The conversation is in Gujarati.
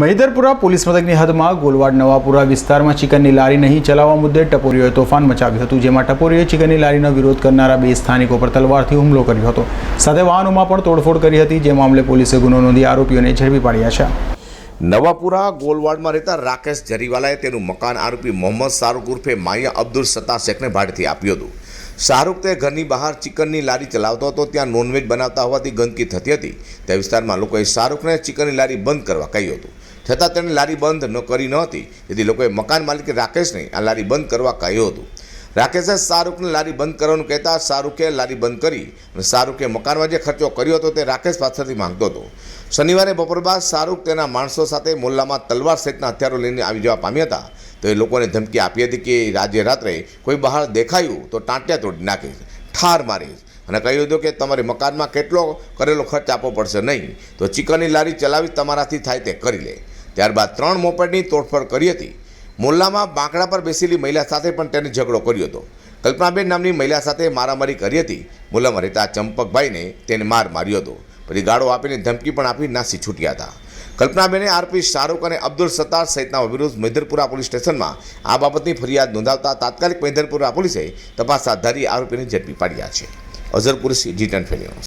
મહિધરપુરા પોલીસ મથકની હદમાં ગોલવાડ નવાપુરા વિસ્તારમાં ચિકનની લારી નહીં ચલાવવા મુદ્દે ટપોરીઓએ તોફાન મચાવ્યું હતું, જેમાં ટપોરીએ ચિકનની લારીનો વિરોધ કરનારા બે સ્થાનિકો પર તલવારથી હુમલો કર્યો હતો. સાથે વાહનોમાં પણ તોડફોડ કરી હતી, જે મામલે પોલીસે ગુનો નોંધી આરોપીઓને ઝડપી પાડ્યા છે. નવાપુરા ગોલવાડમાં રહેતા રાકેશ જરીવાલાએ તેનું મકાન આરોપી મોહમ્મદ શાહરૂખ ઉર્ફે માયા અબ્દુલ સત્તા શેખને ભાડેથી આપ્યું હતું. શાહરૂખ તે ઘરની બહાર ચિકનની લારી ચલાવતો હતો, ત્યાં નોનવેજ બનાવતા હોવાથી ગંદકી થતી હતી. તે વિસ્તારમાં લોકોએ શાહરૂખને ચિકનની લારી બંધ કરવા કહ્યું હતું. છતાં તેણે લારી બંધ ન કરી ન હતી, તેથી લોકોએ મકાન માલિકે રાકેશને આ લારી બંધ કરવા કહ્યું હતું. રાકેશે શાહરૂખને લારી બંધ કરવાનું કહેતા શાહરૂખે લારી બંધ કરી અને શાહરૂખે મકાનમાં જે ખર્ચો કર્યો હતો તે રાકેશ પાસેથી માંગતો હતો. શનિવારે બપોર બાદ શાહરૂખ તેના માણસો સાથે મોલ્લામાં તલવાર સહિતના હથિયારો લઈને આવી જવા પામ્યા હતા. તો એ લોકોને ધમકી આપી હતી કે આજે રાત્રે કોઈ બહાર દેખાયું તો ટાંટિયા તોડી નાખીશ ઠાર મારીશ અને કહ્યું હતું કે તમારે મકાનમાં કેટલો કરેલો ખર્ચ આપવો પડશે નહીં, તો ચિકનની લારી ચલાવી તમારાથી થાય તે કરી લે. ત્યારબાદ ત્રણ મોપેડની તોડફોડ કરી હતી. મોલ્લામાં બાંકડા પર બેસેલી મહિલા સાથે પણ તેને ઝઘડો કર્યો હતો. કલ્પનાબેન નામની મહિલા સાથે મારામારી કરી હતી. મોલ્લામાં રહેતા ચંપકભાઈને તેને માર માર્યો હતો. પછી ગાળો આપીને ધમકી પણ આપી નાસી છૂટ્યા હતા. કલ્પનાબેને આરોપી શાહરૂખ અને અબ્દુલ સત્તાર સહિતના વિરુદ્ધ મૈદરપુરા પોલીસ સ્ટેશનમાં આ બાબતની ફરિયાદ નોંધાવતા તાત્કાલિક મૈદરપુરા પોલીસે તપાસ હાથ ધરી આરોપીને ઝડપી પાડ્યા છે. અઝરપુર જી ટેન